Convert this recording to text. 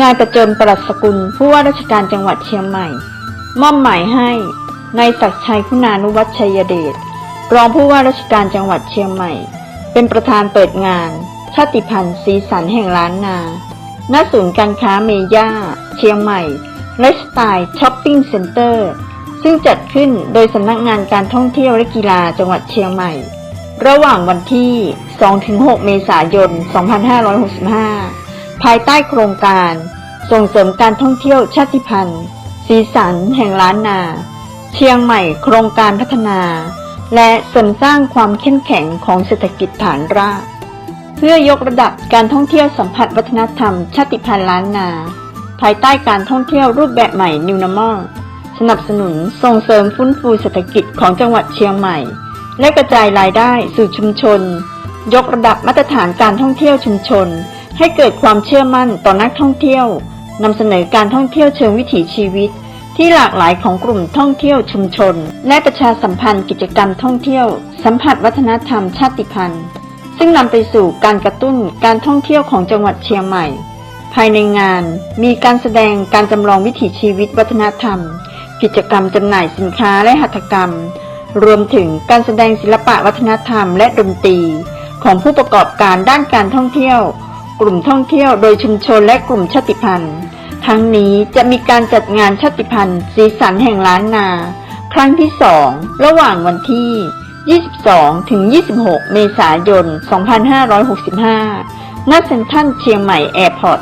นายประจนประหลัดสกุลผู้ว่าราชการจังหวัดเชียงใหม่ มอบหมายให้นายศักดิ์ชัยคุณานุวัชชัยเดชรองผู้ว่าราชการจังหวัดเชียงใหม่ เป็นประธานเปิดงาน ชาติพันธุ์สีสันแห่งล้านนาณศูนย์การค้าเมย่า เชียงใหม่ไลฟ์สไตล์ช้อปปิ้งเซ็นเตอร์ซึ่งจัดขึ้นโดยสำนักงานการท่องเที่ยวและกีฬาจังหวัดเชียงใหม่ ระหว่างวันที่ 2-6 เมษายน 2565 ภายใต้โครงการ ส่งเสริมการท่องเที่ยวชาติพันธุ์ สีสันแห่งล้านนา เชียงใหม่โครงการพัฒนา และเสริมสร้างความเข้มแข็งของเศรษฐกิจฐานราก เพื่อยกระดับการท่องเที่ยวสัมผัสวัฒนธรรมชาติพันธุ์ล้านนา ภายใต้การท่องเที่ยวรูปแบบใหม่ New Normal สนับสนุนส่งเสริมฟื้นฟูเศรษฐกิจของจังหวัดเชียงใหม่ และกระจายรายได้สู่ชุมชน ยกระดับมาตรฐานการท่องเที่ยวชุมชน ให้เกิดความเชื่อมั่นต่อนักท่องเที่ยวนำเสนอการท่องเที่ยวเชิงวิถีชีวิต ที่หลากหลายของกลุ่มท่องเที่ยวชุมชน และประชาสัมพันธ์กิจกรรมท่องเที่ยว สัมผัสวัฒนธรรมชาติพันธุ์ ซึ่งนำไปสู่การกระตุ้นการท่องเที่ยวของจังหวัดเชียงใหม่ ภายในงานมีการแสดงการจำลองวิถีชีวิตวัฒนธรรม กิจกรรมจำหน่ายสินค้าและหัตถกรรม รวมถึงการแสดงศิลปะวัฒนธรรมและดนตรีของผู้ประกอบการด้านการท่องเที่ยว กลุ่มท่องเที่ยวโดยชุมชนและกลุ่มชาติพันธุ์ ทั้งนี้จะมีการจัดงานชาติพันธุ์ สีสันแห่งล้านนา ครั้งที่2ระหว่างวันที่ 22 ถึง 26 เมษายน 2565 ณ เซ็นทรัลเชียงใหม่แอร์พอร์ต